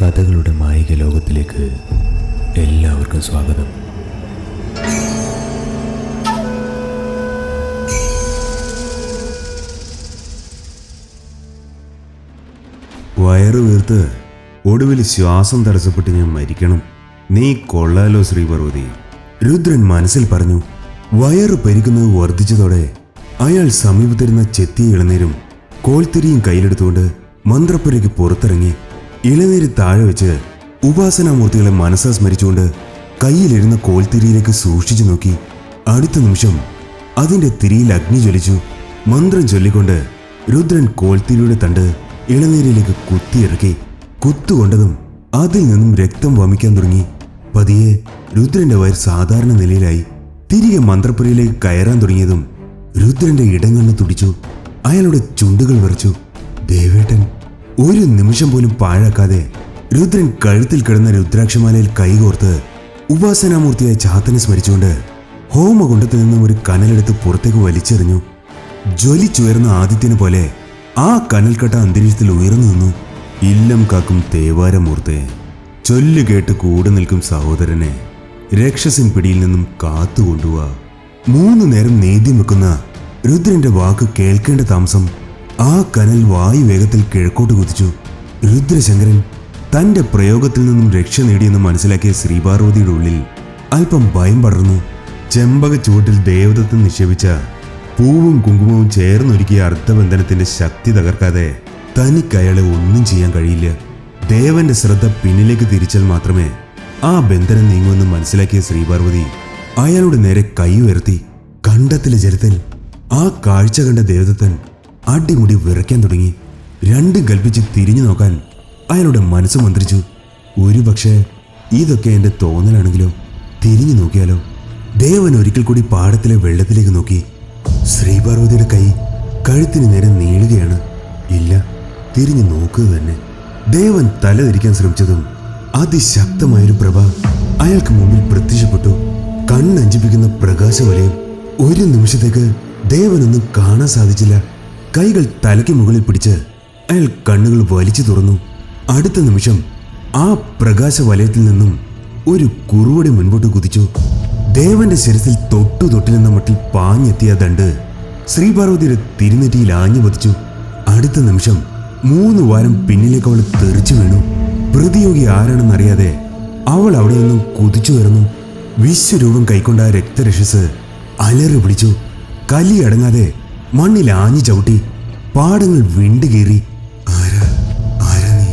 കഥകളുടെ മായിക ലോകത്തിലേക്ക് എല്ലാവർക്കും സ്വാഗതം. വയറ് വീർത്ത് ഒടുവിൽ ശ്വാസം തടസ്സപ്പെട്ട് ഞാൻ മരിക്കണം. നീ കൊള്ളാലോ ശ്രീപർവതി രുദ്രൻ മനസ്സിൽ പറഞ്ഞു വയറ് പരിക്കുന്നത് വർദ്ധിച്ചതോടെ അയാൾ സമീപത്തിരുന്ന ചെത്തിയ ഇളനീരും കോൽത്തിരിയും കയ്യിലെടുത്തുകൊണ്ട് മന്ത്രപ്പുരയ്ക്ക് പുറത്തിറങ്ങി ഇളനീര് താഴെ വെച്ച് ഉപാസനാമൂർത്തികളെ മനസ്സാ സ്മരിച്ചുകൊണ്ട് കയ്യിലിരുന്ന കോൽത്തിരിയിലേക്ക് സൂക്ഷിച്ചു നോക്കി അടുത്ത നിമിഷം അതിന്റെ തിരിയിൽ അഗ്നി ജ്വലിച്ചു മന്ത്രം ചൊല്ലിക്കൊണ്ട് രുദ്രൻ കോൽത്തിരിയുടെ തണ്ട് ഇളനീരിലേക്ക് കുത്തിയിറക്കി. കുത്തുകൊണ്ടതും അതിൽ നിന്നും രക്തം വമിക്കാൻ തുടങ്ങി. പതിയെ രുദ്രന്റെ വയർ സാധാരണ നിലയിലായി. തിരികെ മന്ത്രപ്പുരയിലേക്ക് കയറാൻ തുടങ്ങിയതും രുദ്രന്റെ ഇടങ്ങണ്ണ് തുടിച്ചു. അയാളുടെ ചുണ്ടുകൾ വിറച്ചു. ദേവേട്ടൻ ഒരു നിമിഷം പോലും പാഴാക്കാതെ രുദ്രൻ കഴുത്തിൽ കിടന്ന രുദ്രാക്ഷമാലയിൽ കൈകോർത്ത് ഉപാസനാമൂർത്തിയായ ചാത്തനെ സ്മരിച്ചുകൊണ്ട് ഹോമകുണ്ടത്തിൽ നിന്നും ഒരു കനലെടുത്ത് പുറത്തേക്ക് വലിച്ചെറിഞ്ഞു. ജ്വലിച്ചുയർന്ന ആദിത്യനെ പോലെ ആ കനൽക്കട്ട അന്തരീക്ഷത്തിൽ ഉയർന്നു നിന്നു. ഇല്ലം കാക്കും തേവാരമൂർത്തെ ചൊല്ലു കേട്ട് കൂടെ നിൽക്കും സഹോദരനെ രക്ഷസൻ പിടിയിൽ നിന്നും കാത്തുകൊണ്ടുവാ. മൂന്നു നേരം നേദ്യം വെക്കുന്ന രുദ്രന്റെ വാക്ക് കേൾക്കേണ്ട താമസം ആ കനൽ വായു വേഗത്തിൽ കിഴക്കോട്ട് കുതിച്ചു. രുദ്രശങ്കരൻ തന്റെ പ്രയോഗത്തിൽ നിന്നും രക്ഷ നേടിയെന്ന് മനസ്സിലാക്കിയ ശ്രീപാർവതിയുടെ ഉള്ളിൽ അല്പം ഭയം പടർന്നു. ചെമ്പക ചുവട്ടിൽ ദേവദത്തം നിക്ഷേപിച്ച പൂവും കുങ്കുമവും ചേർന്നൊരുക്കിയ അർത്ഥബന്ധനത്തിന്റെ ശക്തി തകർക്കാതെ തനിക്ക് അയാളെ ഒന്നും ചെയ്യാൻ കഴിയില്ല. ദേവന്റെ ശ്രദ്ധ പിന്നിലേക്ക് തിരിച്ചാൽ മാത്രമേ ആ ബന്ധനം നീങ്ങുമെന്ന് മനസ്സിലാക്കിയ ശ്രീപാർവതി അയാളുടെ നേരെ കൈ ഉയർത്തി കണ്ടത്തിലെ ജലത്തിൽ ആ കാഴ്ച കണ്ട ദേവദത്തൻ അടിമുടി വിറയ്ക്കാൻ തുടങ്ങി. രണ്ട് കൽപ്പിച്ച് തിരിഞ്ഞു നോക്കാൻ അയാളുടെ മനസ്സ് മന്ത്രിച്ചു ഒരു പക്ഷേ ഇതൊക്കെ എന്റെ തോന്നലാണെങ്കിലോ തിരിഞ്ഞു നോക്കിയാലോ? ദേവൻ ഒരിക്കൽ കൂടി പാടത്തിലെ വെള്ളത്തിലേക്ക് നോക്കി. ശ്രീപാർവതിയുടെ കൈ കഴുത്തിന് നേരെ നീളുകയാണ്. ഇല്ല തിരിഞ്ഞു നോക്കുക തന്നെ. ദേവൻ തലതിരിക്കാൻ ശ്രമിച്ചതും അതിശക്തമായൊരു പ്രഭ അയാൾക്ക് മുമ്പിൽ പ്രത്യക്ഷപ്പെട്ടു. കണ്ണഞ്ചിപ്പിക്കുന്ന പ്രകാശവലയം ഒരു നിമിഷത്തേക്ക് ദേവനൊന്നും കാണാൻ സാധിച്ചില്ല. കൈകൾ തലയ്ക്ക് മുകളിൽ പിടിച്ച് അയാൾ കണ്ണുകൾ വലിച്ചു തുറന്നു. അടുത്ത നിമിഷം ആ പ്രകാശ വലയത്തിൽ നിന്നും ഒരു കുറുവടി മുൻപോട്ട് കുതിച്ചു. ദേവന്റെ ശിരസിൽ തൊട്ടു തൊട്ടിലെന്ന മട്ടിൽ പാഞ്ഞെത്തിയ ദണ്ട് ശ്രീപാർവതിയുടെ തിരുനെറ്റിയിൽ ആഞ്ഞു പതിച്ചു. അടുത്ത നിമിഷം മൂന്ന് വാരം പിന്നിലേക്ക് അവൾ തെറിച്ചു വീണു. പ്രതിയോഗി ആരാണെന്നറിയാതെ അവൾ അവിടെ നിന്നും കുതിച്ചു വരുന്നു വിശ്വരൂപം കൈക്കൊണ്ട രക്തരക്ഷസ് അലറി പിടിച്ചു കലി അടങ്ങാതെ മണ്ണിൽ ആഞ്ഞു ചവിട്ടി പാടങ്ങൾ വിണ്ടുകീറി ആരാ? ആരാ നീ?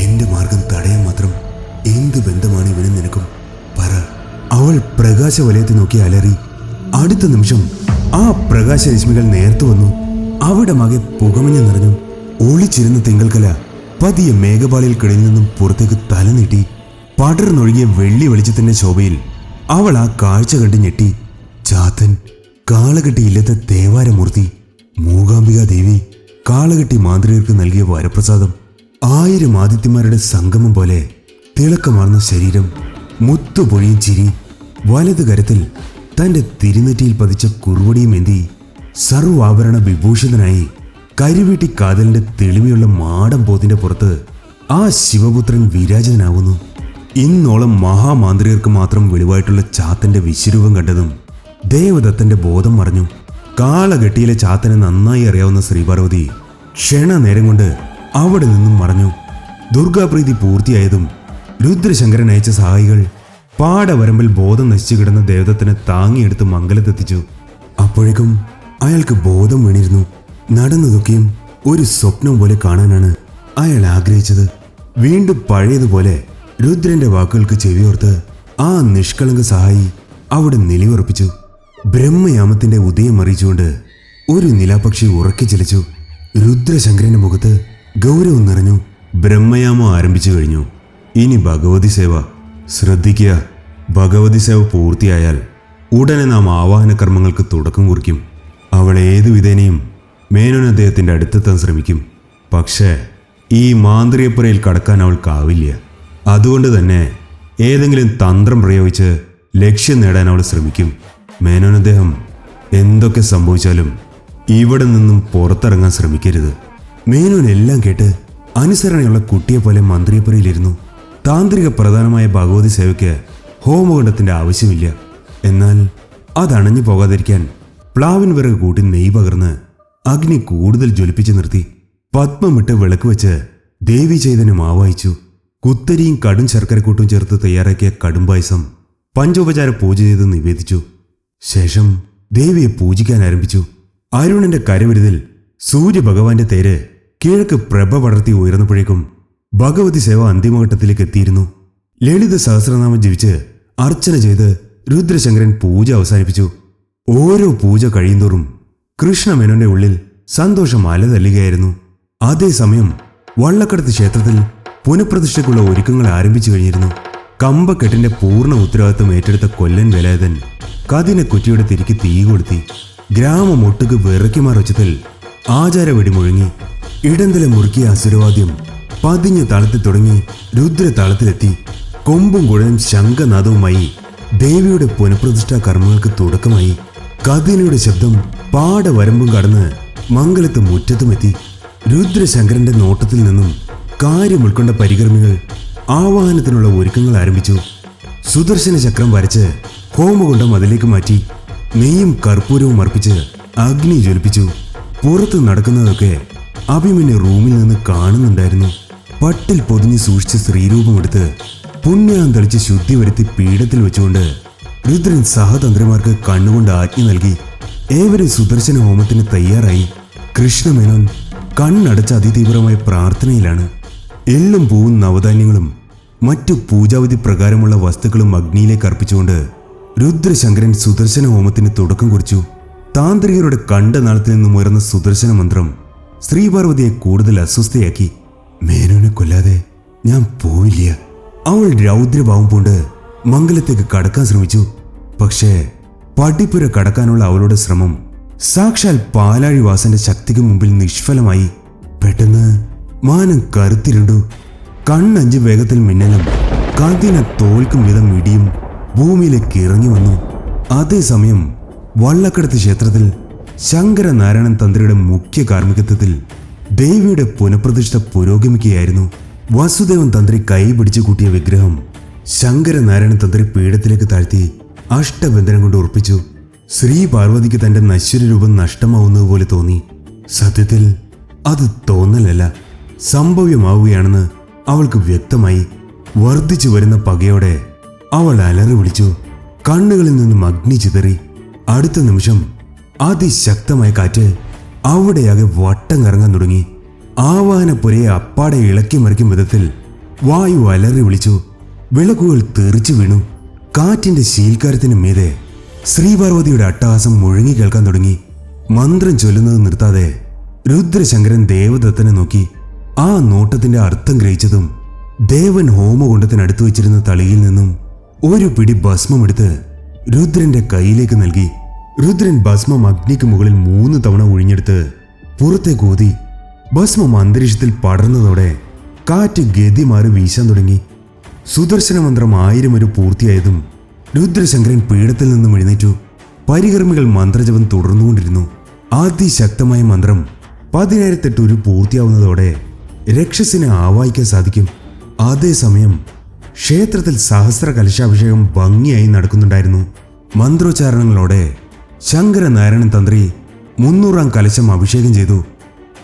എന്റെ മാർഗം തടയാൻ മാത്രം എന്ത് ബന്ധമാണ് ഇവനും നിനക്കും? പറ. അവൾ പ്രകാശ വലയത്തെ നോക്കി അലറി. അടുത്ത നിമിഷം ആ പ്രകാശരശ്മികൾ നേർത്തു വന്നു. അവിടെ മകെ പുകമഞ്ഞ നിറഞ്ഞു. ഒളിച്ചിരുന്ന തിങ്കൾക്കല പതിയെ കിടയിൽ നിന്നും പുറത്തേക്ക് തല നീട്ടി. പടർന്നൊഴുകിയ വെള്ളി വെളിച്ചത്തിന്റെ ശോഭയിൽ അവൾ ആ കാഴ്ച കണ്ട് ഞെട്ടി. ചാത്തൻ കാളകെട്ടി ദേവാരമൂർത്തി മൂകാംബിക ദേവി കാളകെട്ടി മാന്ത്രികർക്ക് നൽകിയ വരപ്രസാദം ആയിരം ആദിത്യന്മാരുടെ സംഗമം പോലെ തിളക്കമാർന്ന ശരീരം മുത്തുപൊഴിയും ചിരി വലത് കരത്തിൽ തന്റെ തിരുനെറ്റിയിൽ പതിച്ച കുറുവടിയും എന്തി സർവാഭരണ വിഭൂഷിതനായി കരിവീട്ടി കാതലിന്റെ തെളിമയുള്ള മാടം പോത്തിന്റെ പുറത്ത് ആ ശിവപുത്രൻ വിരാജിതനാവുന്നു. ഇന്നോളം മഹാമാന്ത്രികർക്ക് മാത്രം വെളിവായിട്ടുള്ള ചാത്തന്റെ വിശ്വരൂപം കണ്ടതും ദേവദത്തന്റെ ബോധം മറിഞ്ഞു. കാളകെട്ടിയിലെ ചാത്തനെ നന്നായി അറിയാവുന്ന ശ്രീപാർവതി ക്ഷണനേരം കൊണ്ട് അവിടെ നിന്നും മറഞ്ഞു. ദുർഗാപ്രീതി പൂർത്തിയായതും രുദ്രശങ്കരൻ അയച്ച സഹായികൾ പാടവരമ്പിൽ ബോധം നശിച്ചു കിടന്ന ദേവദത്തിനെ താങ്ങിയെടുത്ത് മംഗലത്തെത്തിച്ചു. അപ്പോഴേക്കും അയാൾക്ക് ബോധം വീണിരുന്നു. നടന്നതൊക്കെയും ഒരു സ്വപ്നം പോലെ കാണാനാണ് അയാൾ ആഗ്രഹിച്ചത്. വീണ്ടും പഴയതുപോലെ രുദ്രന്റെ വാക്കുകൾക്ക് ചെവിയോർത്ത് ആ നിഷ്കളങ്ക സഹായി അവിടെ നിലയുറപ്പിച്ചു. ബ്രഹ്മയാമത്തിന്റെ ഉദയം അറിയിച്ചുകൊണ്ട് ഒരു നിലാപക്ഷി ഉറക്കി ചലിച്ചു രുദ്രശങ്കരന്റെ മുഖത്ത് ഗൗരവം നിറഞ്ഞു ബ്രഹ്മയാമം ആരംഭിച്ചു കഴിഞ്ഞു. ഇനി ഭഗവതി സേവ ശ്രദ്ധിക്കുക. ഭഗവതി സേവ പൂർത്തിയായാൽ ഉടനെ നാം ആവാഹന കർമ്മങ്ങൾക്ക് തുടക്കം കുറിക്കും. അവൾ ഏതു വിധേനയും മേനോൻ അദ്ദേഹത്തിന്റെ അടുത്തെത്താൻ ശ്രമിക്കും. പക്ഷേ ഈ മാന്ത്രികപ്പുരയിൽ കടക്കാൻ അവൾക്കാവില്ല അതുകൊണ്ട് തന്നെ ഏതെങ്കിലും തന്ത്രം പ്രയോഗിച്ച് ലക്ഷ്യം നേടാൻ അവൾ ശ്രമിക്കും. മേനോൻ അദ്ദേഹം എന്തൊക്കെ സംഭവിച്ചാലും ഇവിടെ നിന്നും പുറത്തിറങ്ങാൻ ശ്രമിക്കരുത്. മേനോൻ എല്ലാം കേട്ട് അനുസരണയുള്ള കുട്ടിയെ പോലെ മന്ത്രിയപ്പുരയിലിരുന്നു താന്ത്രിക പ്രധാനമായ ഭഗവതി സേവയ്ക്ക് ഹോമകുണ്ടത്തിന്റെ ആവശ്യമില്ല. എന്നാൽ അതണഞ്ഞു പോകാതിരിക്കാൻ പ്ലാവിൻ വിറക് കൂട്ടി നെയ് പകർന്ന് അഗ്നി കൂടുതൽ ജ്വലിപ്പിച്ചു നിർത്തി. പത്മമിട്ട് വിളക്ക് വെച്ച് ദേവി ചൈതന്യം ആവായിച്ചു കുത്തരിയും കടും ശർക്കരക്കൂട്ടും ചേർത്ത് തയ്യാറാക്കിയ കടുംപായസം പഞ്ചോപചാര പൂജ ചെയ്ത് നിവേദിച്ചു. ശേഷം ദേവിയെ പൂജിക്കാൻ ആരംഭിച്ചു. അരുണന്റെ കരവിരുതിൽ സൂര്യഭഗവാന്റെ തേര് കിഴക്ക് പ്രഭ പടർത്തി ഉയർന്നപ്പോഴേക്കും ഭഗവതി സേവ അന്തിമഘട്ടത്തിലേക്ക് എത്തിയിരുന്നു. ലളിത സഹസ്രനാമം ജപിച്ച് അർച്ചന ചെയ്ത് രുദ്രശങ്കരൻ പൂജ അവസാനിപ്പിച്ചു. ഓരോ പൂജ കഴിയുന്തോറും കൃഷ്ണമേനോന്റെ ഉള്ളിൽ സന്തോഷം അലതല്ലുകയായിരുന്നു. അതേസമയം വള്ളക്കടത്ത് ക്ഷേത്രത്തിൽ പുനഃപ്രതിഷ്ഠയ്ക്കുള്ള ഒരുക്കങ്ങൾ ആരംഭിച്ചു കഴിഞ്ഞിരുന്നു. കമ്പക്കെട്ടിന്റെ പൂർണ ഉത്തരവാദിത്വം ഏറ്റെടുത്ത കൊല്ലൻ വേലായുധൻ കതിനെ കുറ്റിയുടെ തിരിക്ക് തീ കൊളുത്തി ഗ്രാമം ഒട്ടുക്ക് വിറയ്ക്കുമാർ ഉച്ചത്തിൽ ആചാര വെടി മുഴങ്ങി ഇടന്തല മുറുക്കിയ അസുരവാദ്യം പതിഞ്ഞ താളത്തിൽ തുടങ്ങി രുദ്ര താളത്തിലെത്തി കൊമ്പും കുഴലും ശംഖനാദവുമായി ദേവിയുടെ പുനഃപ്രതിഷ്ഠാ കർമ്മങ്ങൾക്ക് തുടക്കമായി. കതിനയുടെ ശബ്ദം പാടവരമ്പും കടന്ന് മംഗലത്ത് മുറ്റത്തുമെത്തി രുദ്രശങ്കരന്റെ നോട്ടത്തിൽ നിന്നും കാര്യം ഉൾക്കൊണ്ട പരികർമ്മികൾ ആവാഹനത്തിനുള്ള ഒരുക്കങ്ങൾ ആരംഭിച്ചു. സുദർശന ചക്രം വരച്ച് ഹോമകുണ്ടം അതിലേക്ക് മാറ്റി നെയ്യും കർപ്പൂരവും അർപ്പിച്ച് അഗ്നി ജ്വലിപ്പിച്ചു. പുറത്ത് നടക്കുന്നതൊക്കെ അഭിമന്യ റൂമിൽ നിന്ന് കാണുന്നുണ്ടായിരുന്നു. പട്ടിൽ പൊതിഞ്ഞ് സൂക്ഷിച്ച സ്ത്രീരൂപമെടുത്ത് പുണ്യാൻ തളിച്ച് ശുദ്ധി വരുത്തി പീഠത്തിൽ വെച്ചുകൊണ്ട് രുദ്രൻ സഹതന്ത്രിമാർക്ക് കണ്ണുകൊണ്ട് ആജ്ഞ നൽകി. ഏവരും സുദർശന ഹോമത്തിന് തയ്യാറായി. കൃഷ്ണമേനോൻ കണ്ണടച്ച അതിതീവ്രമായ പ്രാർത്ഥനയിലാണ്. എള്ളും പൂവും നവധാന്യങ്ങളും മറ്റു പൂജാവിധി പ്രകാരമുള്ള വസ്തുക്കളും അഗ്നിയിലേക്ക് അർപ്പിച്ചുകൊണ്ട് രുദ്രശങ്കരൻ സുദർശന ഹോമത്തിന് തുടക്കം കുറിച്ചു. താന്ത്രികരുടെ കണ്ട നാളത്തിൽ നിന്നും ഉയർന്ന സുദർശന മന്ത്രം ശ്രീപാർവതിയെ കൂടുതൽ അസ്വസ്ഥയാക്കി. മേനോനെ കൊല്ലാതെ ഞാൻ പോവില്ല. അവൾ രൗദ്രഭാവം പൂണ്ട് മംഗലത്തേക്ക് കടക്കാൻ ശ്രമിച്ചു. പക്ഷേ പടിപ്പുര കടക്കാനുള്ള അവളുടെ ശ്രമം സാക്ഷാൽ പാലാഴിവാസന്റെ ശക്തിക്ക് മുമ്പിൽ നിഷ്ഫലമായി. പെട്ടെന്ന് മാനം കരുത്തിരുണ്ടു കണ്ണഞ്ച് വേഗത്തിൽ മിന്നലും കാന്തിനെ തോൽക്കും വിധം ഇടിയും ഭൂമിയിലേക്ക് ഇറങ്ങി വന്നു. അതേസമയം വള്ളക്കടത്ത് ക്ഷേത്രത്തിൽ ശങ്കരനാരായണൻ തന്ത്രിയുടെ മുഖ്യ കാർമ്മികത്വത്തിൽ ദേവിയുടെ പുനഃപ്രതിഷ്ഠ പുരോഗമിക്കുകയായിരുന്നു. വസുദേവൻ തന്ത്രി കൈ പിടിച്ചു കൂട്ടിയ വിഗ്രഹം ശങ്കരനാരായണൻ തന്ത്രി പീഠത്തിലേക്ക് താഴ്ത്തി അഷ്ടബന്ധനം കൊണ്ട് ഉറപ്പിച്ചു. ശ്രീ പാർവതിക്ക് തന്റെ നശ്വര രൂപം നഷ്ടമാവുന്നതുപോലെ തോന്നി. സത്യത്തിൽ അത് തോന്നലല്ല. സംഭവ്യമാവുകയാണെന്ന് അവൾക്ക് വ്യക്തമായി വർദ്ധിച്ചു വരുന്ന പകയോടെ അവൾ അലറി വിളിച്ചു. കണ്ണുകളിൽ നിന്നും അഗ്നി ചിതറി. അടുത്ത നിമിഷം അതിശക്തമായ കാറ്റ് അവിടെയാകെ വട്ടം കറങ്ങാൻ തുടങ്ങി. ആവാനപ്പുരയെ അപ്പാടെ ഇളക്കി മറിക്കും വിധത്തിൽ വായു അലറി വിളിച്ചു. വിളക്കുകൾ തെറിച്ചു വീണു. കാറ്റിന്റെ ശീൽക്കാരത്തിന് മീതെ ശ്രീപാർവതിയുടെ അട്ടഹാസം മുഴങ്ങി കേൾക്കാൻ തുടങ്ങി. മന്ത്രം ചൊല്ലുന്നത് നിർത്താതെ രുദ്രശങ്കരൻ ദേവദത്തനെ നോക്കി. ആ നോട്ടത്തിന്റെ അർത്ഥം ഗ്രഹിച്ചതും ദേവൻ ഹോമകുണ്ടത്തിനടുത്ത് വെച്ചിരുന്ന തളിയിൽ നിന്നും ഒരു പിടി ഭസ്മമെടുത്ത് രുദ്രന്റെ കയ്യിലേക്ക് നൽകി. രുദ്രൻ ഭസ്മം അഗ്നിക്ക് മുകളിൽ മൂന്ന് തവണ ഒഴിഞ്ഞെടുത്ത് പുറത്തേക്ക് ഊതി ഭസ്മം അന്തരീക്ഷത്തിൽ പടർന്നതോടെ കാറ്റ് ഗതി മാറി വീശാൻ തുടങ്ങി. സുദർശന മന്ത്രം ആയിരം ഒരു പൂർത്തിയായതും രുദ്രശങ്കരൻ പീഠത്തിൽ നിന്നും എഴുന്നേറ്റു. പരികർമ്മികൾ മന്ത്രജപം തുടർന്നുകൊണ്ടിരുന്നു. അതിശക്തമായ മന്ത്രം പതിനായിരത്തെട്ട് ഒരു പൂർത്തിയാവുന്നതോടെ രക്ഷസിനെ ആവാഹിക്കാൻ സാധിക്കും. അതേസമയം ക്ഷേത്രത്തിൽ സഹസ്ര കലശാഭിഷേകം ഭംഗിയായി നടക്കുന്നുണ്ടായിരുന്നു. മന്ത്രോച്ചാരണങ്ങളോടെ ശങ്കരനാരായണൻ തന്ത്രി മുന്നൂറാം കലശം അഭിഷേകം ചെയ്തു.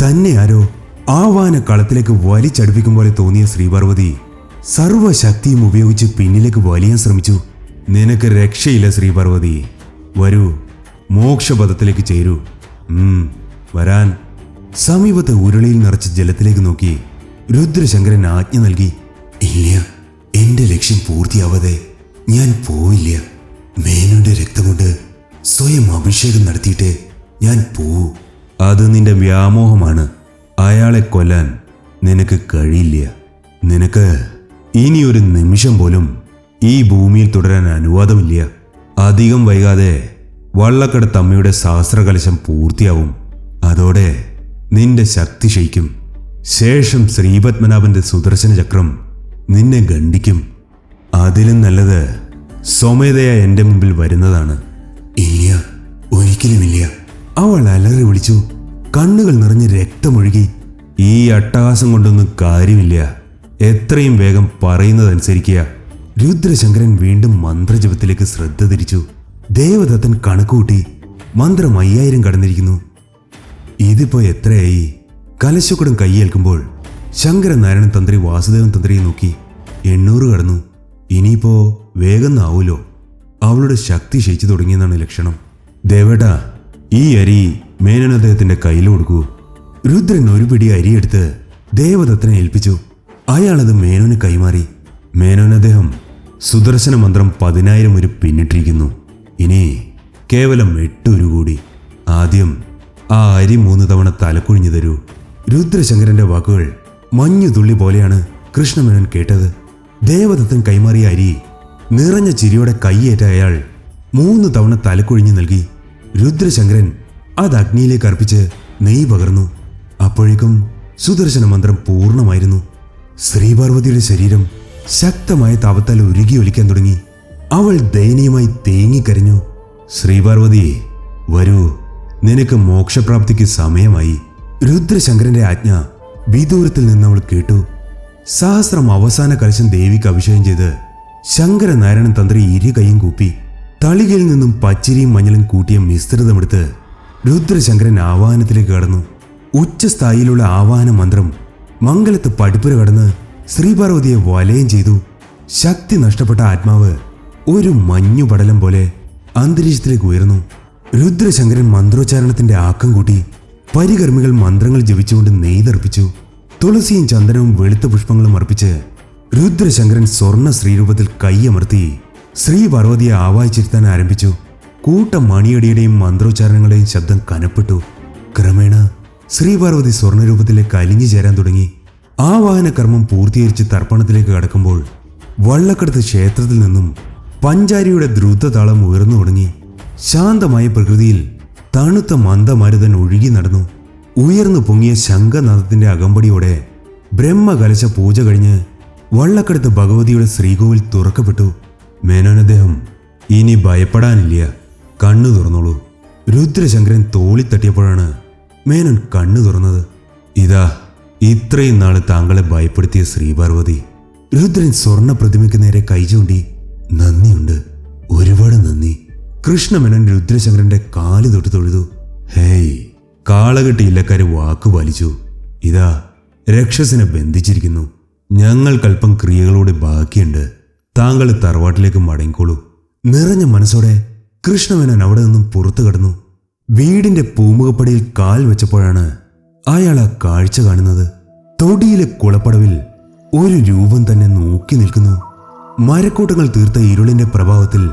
തന്നെ ആരോ ആവാന കളത്തിലേക്ക് വലിച്ചടുപ്പിക്കും പോലെ തോന്നിയ ശ്രീപാർവതി സർവശക്തിയും ഉപയോഗിച്ച് പിന്നിലേക്ക് വലിയാൻ ശ്രമിച്ചു. നിനക്ക് രക്ഷയില്ല ശ്രീപാർവതി. വരൂ. മോക്ഷപഥത്തിലേക്ക് ചേരൂ. വരാൻ. സമീപത്തെ ഉരുളിയിൽ നിറച്ച ജലത്തിലേക്ക് നോക്കി രുദ്രശങ്കരൻ ആജ്ഞ നൽകി ഇല്ല എന്റെ ലക്ഷ്യം പൂർത്തിയാവാതെ ഞാൻ പോവില്ല. മേനുന്റെ രക്തം കൊണ്ട് സ്വയം അഭിഷേകം നടത്തിയിട്ട് ഞാൻ പോവൂ. അത് നിന്റെ വ്യാമോഹമാണ്. അയാളെ കൊല്ലാൻ നിനക്ക് കഴിയില്ല. നിനക്ക് ഇനി ഒരു നിമിഷം പോലും ഈ ഭൂമിയിൽ തുടരാൻ അനുവാദമില്ല. അധികം വൈകാതെ വള്ളക്കട തമ്മയുടെ സഹസ്രകലശം പൂർത്തിയാവും. അതോടെ നിന്റെ ശക്തി ക്ഷയിക്കും. ശേഷം ശ്രീപത്മനാഭന്റെ സുദർശന ചക്രം നിന്നെ ഖണ്ഡിക്കും. അതിലും നല്ലത് സ്വമേധയാ എന്റെ മുമ്പിൽ വരുന്നതാണ്. ഇല്ല ഒരിക്കലുമില്ല. അവൾ അലറി വിളിച്ചു. കണ്ണുകൾ നിറഞ്ഞ് രക്തമൊഴുകി. ഈ അട്ടഹാസം കൊണ്ടൊന്നും കാര്യമില്ല. എത്രയും വേഗം പറയുന്നതനുസരിക്കുക. രുദ്രശങ്കരൻ വീണ്ടും മന്ത്രജപത്തിലേക്ക് ശ്രദ്ധ തിരിച്ചു. ദേവദത്തൻ കണക്കുകൂട്ടി. മന്ത്രം അയ്യായിരം കടന്നിരിക്കുന്നു. ഇതിപ്പോ എത്രയായി? കലശക്കുടം കൈയേൽക്കുമ്പോൾ ശങ്കരനാരായണൻ തന്ത്രി വാസുദേവൻ തന്ത്രിയെ നോക്കി എണ്ണൂറ് കടന്നു. ഇനിയിപ്പോ വേഗം ആവൂലോ അവളുടെ ശക്തി ക്ഷയിച്ചു തുടങ്ങിയെന്നാണ് ലക്ഷണം. ദേവേട്ടാ ഈ അരി മേനൻ അദ്ദേഹത്തിന്റെ കയ്യിൽ കൊടുക്കൂ. രുദ്രൻ ഒരു പിടി അരിയെടുത്ത് ദേവദത്തനെ ഏൽപ്പിച്ചു. അയാളത് മേനോന് കൈമാറി. മേനോൻ അദ്ദേഹം സുദർശന മന്ത്രം പതിനായിരം ഒരു പിന്നിട്ടിരിക്കുന്നു. ഇനി കേവലം എട്ടൊരു കൂടി. ആദ്യം ആ അരി മൂന്ന് തവണ തലക്കുഴിഞ്ഞു തരൂ. രുദ്രശങ്കരന്റെ വാക്കുകൾ മഞ്ഞുതുള്ളി പോലെയാണ് കൃഷ്ണമേനോൻ കേട്ടത്. ദേവദത്തൻ കൈമാറിയ അരി നിറഞ്ഞ ചിരിയോടെ കൈയേറ്റ അയാൾ മൂന്ന് തവണ തലക്കുഴിഞ്ഞു നൽകി. രുദ്രശങ്കരൻ അത് അഗ്നിയിലേക്ക് അർപ്പിച്ച് നെയ് പകർന്നു. അപ്പോഴേക്കും സുദർശന മന്ത്രം പൂർണമായിരുന്നു. ശ്രീപാർവതിയുടെ ശരീരം ശക്തമായ താപത്താൽ ഉരുകി ഒലിക്കാൻ തുടങ്ങി. അവൾ ദയനീയമായി തേങ്ങിക്കരഞ്ഞു ശ്രീപാർവതി വരൂ. നിനക്ക് മോക്ഷപ്രാപ്തിക്ക് സമയമായി. രുദ്രശങ്കരന്റെ ആജ്ഞ വിദൂരത്തിൽ നിന്ന് അവൾ കേട്ടു. സഹസ്രം അവസാന കലശം ദേവിക്ക് അഭിഷേകം ചെയ്ത് ശങ്കരനാരായണൻ തന്ത്രി ഇരു കൈയും കൂപ്പി തളികയിൽ നിന്നും പച്ചിരിയും മഞ്ഞളും കൂട്ടിയ മിശ്രിതമെടുത്ത് രുദ്രശങ്കരൻ ആവാഹനത്തിലേക്ക് കടന്നു. ഉച്ചസ്ഥായിലുള്ള ആവാഹന മന്ത്രം മംഗലത്ത് പടിപ്പുര കടന്ന് ശ്രീപാർവതിയെ വലയം ചെയ്തു. ശക്തി നഷ്ടപ്പെട്ട ആത്മാവ് ഒരു മഞ്ഞുപടലം പോലെ അന്തരീക്ഷത്തിലേക്ക് ഉയർന്നു. രുദ്രശങ്കരൻ മന്ത്രോച്ചാരണത്തിന്റെ ആക്കം കൂട്ടി പരികർമ്മികൾ മന്ത്രങ്ങൾ ജപിച്ചുകൊണ്ട് നെയ്തർപ്പിച്ചു. തുളസിയും ചന്ദനവും വെളുത്ത പുഷ്പങ്ങളും അർപ്പിച്ച് രുദ്രശങ്കരൻ സ്വർണ ശ്രീരൂപത്തിൽ കൈയമർത്തി ശ്രീ പാർവതിയെ ആവാഹിച്ചിരുത്താൻ ആരംഭിച്ചു. കൂട്ടം മണിയടിയുടെയും മന്ത്രോച്ചാരണങ്ങളുടെയും ശബ്ദം കനപ്പെട്ടു. ക്രമേണ ശ്രീപാർവതി സ്വർണരൂപത്തിലേക്ക് അലിഞ്ഞു ചേരാൻ തുടങ്ങി. ആവാഹന കർമ്മം പൂർത്തീകരിച്ച് തർപ്പണത്തിലേക്ക് കടക്കുമ്പോൾ വള്ളക്കടത്ത് ക്ഷേത്രത്തിൽ നിന്നും പഞ്ചാരിയുടെ ദ്രുതതാളം ഉയർന്നു തുടങ്ങി. ശാന്തമായ പ്രകൃതിയിൽ തണുത്ത മന്ദമരുതൻ ഒഴുകി നടന്നു. ഉയർന്നു പൊങ്ങിയ ശംഖനാഥത്തിന്റെ അകമ്പടിയോടെ ബ്രഹ്മകലശ പൂജ കഴിഞ്ഞ് വള്ളക്കടുത്ത് ഭഗവതിയുടെ ശ്രീകോവിൽ തുറക്കപ്പെട്ടു. മേനോനദ്ദേഹം ഇനി ഭയപ്പെടാനില്ല കണ്ണു തുറന്നോളൂ. രുദ്രശങ്കരൻ തോളി തട്ടിയപ്പോഴാണ് മേനോൻ കണ്ണു തുറന്നത്. ഇതാ ഇത്രയും നാൾ താങ്കളെ ഭയപ്പെടുത്തിയ ശ്രീപാർവതി രുദ്രൻ സ്വർണ പ്രതിമയ്ക്ക് നേരെ കൈ ചൂണ്ടി നന്ദിയുണ്ട്. ഒരുപാട് നന്ദി. കൃഷ്ണമേനോൻ രുദ്രശങ്കരന്റെ കാൽ തൊട്ട് തൊഴുതു. ഹേയ് കാളകെട്ടി ഇല്ലക്കാര് വാക്ക് പാലിച്ചു. ഇതാ രക്ഷസിനെ ബന്ധിച്ചിരിക്കുന്നു. ഞങ്ങൾക്കല്പം ക്രിയകളോട് ബാക്കിയുണ്ട്. താങ്കൾ തറവാട്ടിലേക്ക് മടങ്ങിക്കോളൂ. നിറഞ്ഞ മനസ്സോടെ കൃഷ്ണമേനോൻ അവിടെ നിന്നും പുറത്തു കടന്നു. വീടിന്റെ പൂമുഖപ്പടിയിൽ കാൽ വെച്ചപ്പോഴാണ് അയാൾ ആ കാഴ്ച കാണുന്നത്. തൊടിയിലെ കുളപ്പടവിൽ ഒരു രൂപം തന്നെ നോക്കി നിൽക്കുന്നു. മരക്കൂട്ടങ്ങൾ തീർത്ത ഇരുളിന്റെ പ്രഭാവത്തിൽ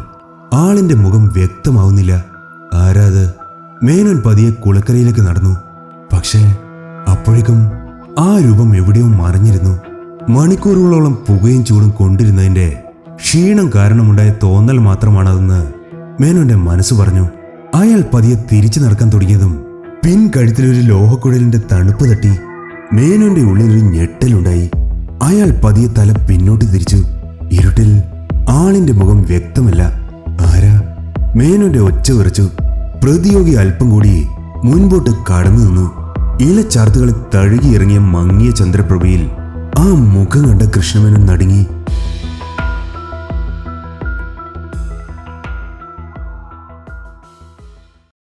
ആളിന്റെ മുഖം വ്യക്തമാവുന്നില്ല. ആരാത് മേനോൻ പതിയെ കുളക്കരയിലേക്ക് നടന്നു. പക്ഷേ അപ്പോഴേക്കും ആ രൂപം എവിടെയോ മറിഞ്ഞിരുന്നു. മണിക്കൂറുകളോളം പുകയും ചൂടും കൊണ്ടിരുന്നതിന്റെ ക്ഷീണം കാരണമുണ്ടായ തോന്നൽ മാത്രമാണതെന്ന് മേനോന്റെ മനസ്സ് പറഞ്ഞു. അയാൾ പതിയെ തിരിച്ചു നടക്കാൻ തുടങ്ങിയതും പിൻകഴുത്തിലൊരു ലോഹക്കുഴലിന്റെ തണുപ്പ് തട്ടി മേനോന്റെ ഉള്ളിലൊരു ഞെട്ടലുണ്ടായി. അയാൾ പതിയെ തല പിന്നോട്ട് തിരിച്ചു. ഇരുട്ടിൽ ആളിന്റെ മുഖം വ്യക്തമല്ല. മേനോന്റെ ഒച്ച വിറച്ചു പ്രതിയോഗി അല്പം കൂടി മുൻപോട്ട് കടന്നു നിന്നു. ഇലച്ചാർത്തുകളിൽ തഴുകിയിറങ്ങിയ മങ്ങിയ ചന്ദ്രപ്രഭയിൽ ആ മുഖം കണ്ട കൃഷ്ണമേനോൻ നടുങ്ങി